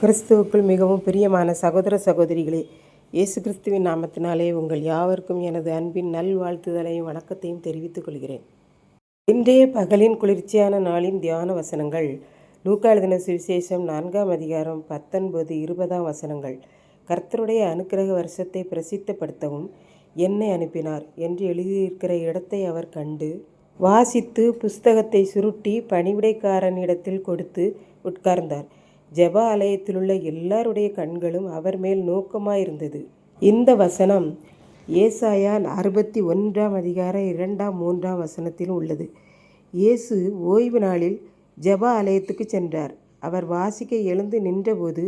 கிறிஸ்துவுக்குள் மிகவும் பிரியமான சகோதர சகோதரிகளே இயேசு கிறிஸ்துவின் நாமத்தினாலே உங்கள் யாவருக்கும் எனது அன்பின் நல்வாழ்த்துதலையும் வணக்கத்தையும் தெரிவித்துக் கொள்கிறேன். இன்றைய பகலின் குளிர்ச்சியான நாளின் தியான வசனங்கள் லூக்கா எழுதின சுவிசேஷம் நான்காம் அதிகாரம் பத்தொன்பது இருபதாம் வசனங்கள். கர்த்தருடைய அனுக்கிரக வருஷத்தை பிரசித்தப்படுத்தவும் என்னை அனுப்பினார் என்று எழுதியிருக்கிற இடத்தை அவர் கண்டு வாசித்து புஸ்தகத்தை சுருட்டி பணிவிடைக்காரனிடத்தில் கொடுத்து உட்கார்ந்தார். ஜெப ஆலயத்திலுள்ள எல்லாருடைய கண்களும் அவர் மேல் நோக்கமாயிருந்தது. இந்த வசனம் ஏசாயா அறுபத்தி ஒன்றாம் அதிகார இரண்டாம் மூன்றாம் வசனத்தில் உள்ளது. இயேசு ஓய்வு நாளில் ஜப ஆலயத்துக்கு சென்றார். அவர் வாசிக்க எழுந்து நின்றபோது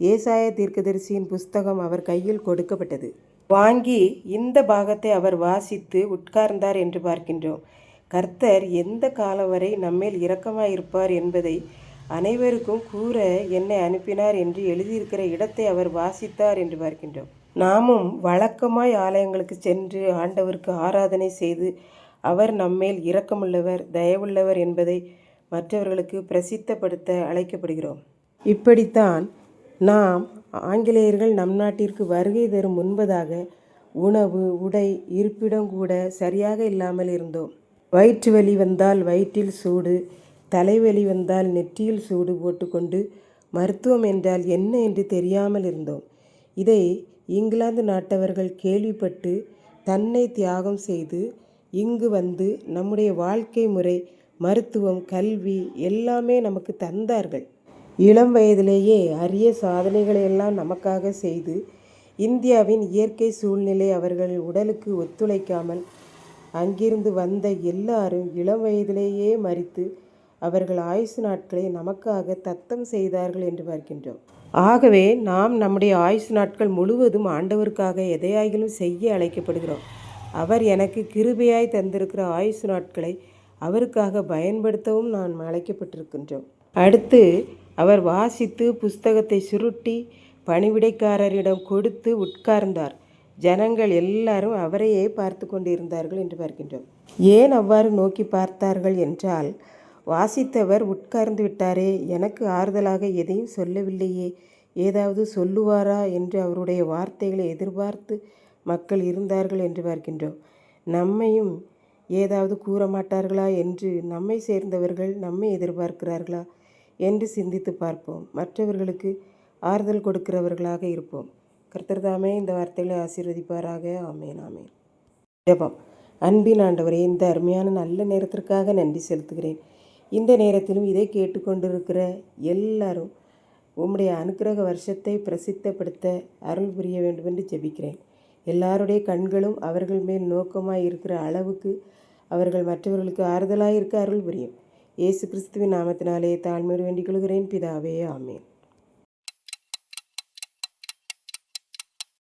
ஏசாய தீர்க்கதரிசியின் புஸ்தகம் அவர் கையில் கொடுக்கப்பட்டது. வாங்கி இந்த பாகத்தை அவர் வாசித்து உட்கார்ந்தார் என்று பார்க்கின்றோம். கர்த்தர் எந்த காலம் வரை நம்மேல் இரக்கமாயிருப்பார் என்பதை அனைவருக்கும் கூற என்னை அனுப்பினார் என்று எழுதியிருக்கிற இடத்தை அவர் வாசித்தார் என்று பார்க்கின்றோம். நாமும் வழக்கமாய் ஆலயங்களுக்கு சென்று ஆண்டவருக்கு ஆராதனை செய்து அவர் நம்மேல் இரக்கமுள்ளவர் தயவுள்ளவர் என்பதை மற்றவர்களுக்கு பிரசித்தப்படுத்த அழைக்கப்படுகிறோம். இப்படித்தான் நாம் ஆங்கிலேயர்கள் நம் நாட்டிற்கு வருகை தரும் முன்பதாக உணவு உடை இருப்பிடம் கூட சரியாக இல்லாமல் இருந்தோம். வயிற்று வலி வந்தால் வயிற்றில் சூடு தலைவலி வந்தால் நெற்றியில் சூடு போட்டுக்கொண்டு மருத்துவம் என்றால் என்ன என்று தெரியாமல் இருந்தோம். இதை இங்கிலாந்து நாட்டவர்கள் கேள்விப்பட்டு தன்னை தியாகம் செய்து இங்கு வந்து நம்முடைய வாழ்க்கை முறை மருத்துவம் கல்வி எல்லாமே நமக்கு தந்தார்கள். இளம் வயதிலேயே அரிய சாதனைகளை எல்லாம் நமக்காக செய்து இந்தியாவின் இயற்கை சூழ்நிலை அவர்கள் உடலுக்கு ஒத்துழைக்காமல் அங்கிருந்து வந்த எல்லாரும் இளம் வயதிலேயே மறித்து அவர்கள் ஆயுசு நாட்களை நமக்காக தத்தம் செய்தார்கள் என்று பார்க்கின்றோம். ஆகவே நாம் நம்முடைய ஆயுசு நாட்கள் முழுவதும் ஆண்டவருக்காக எதையாகிலும் செய்ய அழைக்கப்படுகிறோம். அவர் எனக்கு கிருபையாய் தந்திருக்கிற ஆயுசு நாட்களை அவருக்காக பயன்படுத்தவும் நான் அழைக்கப்பட்டிருக்கின்றோம். அடுத்து அவர் வாசித்து புஸ்தகத்தை சுருட்டி பணிவிடைக்காரரிடம் கொடுத்து உட்கார்ந்தார். ஜனங்கள் எல்லாரும் அவரையே பார்த்து கொண்டிருந்தார்கள் என்று பார்க்கின்றோம். ஏன் அவ்வாறு நோக்கி பார்த்தார்கள் என்றால் வாசித்தவர் உட்கார்ந்து விட்டாரே எனக்கு ஆறுதலாக எதையும் சொல்லவில்லையே. ஏதாவது சொல்லுவாரா என்று அவருடைய வார்த்தைகளை எதிர்பார்த்து மக்கள் இருந்தார்கள் என்று பார்க்கின்றோம். நம்மையும் ஏதாவது கூற மாட்டார்களா என்று நம்மை சேர்ந்தவர்கள் நம்மை எதிர்பார்க்கிறார்களா என்று சிந்தித்து பார்ப்போம். மற்றவர்களுக்கு ஆறுதல் கொடுக்கிறவர்களாக இருப்போம். கர்த்தர்தாமே இந்த வார்த்தைகளை ஆசீர்வதிப்பாராக. ஆமேன் ஆமேன். ஜெபம். அன்பின் ஆண்டவரே இந்த அருமையான நல்ல நேரத்திற்காக நன்றி செலுத்துகிறேன். இந்த நேரத்திலும் இதை கேட்டுக்கொண்டிருக்கிற எல்லாரும் உம்முடைய அனுக்கிரக வருஷத்தை பிரசித்தப்படுத்த அருள் புரிய வேண்டும் என்று ஜெபிக்கிறேன். எல்லாருடைய கண்களும் அவர்கள் மேல் நோக்கமாக இருக்கிற அளவுக்கு அவர்கள் மற்றவர்களுக்கு ஆறுதலாக இருக்க அருள் புரியும். இயேசு கிறிஸ்துவின் நாமத்தினாலே தாழ்மையோடு வேண்டிக் கொள்கிறேன். பிதாவே ஆமேன்.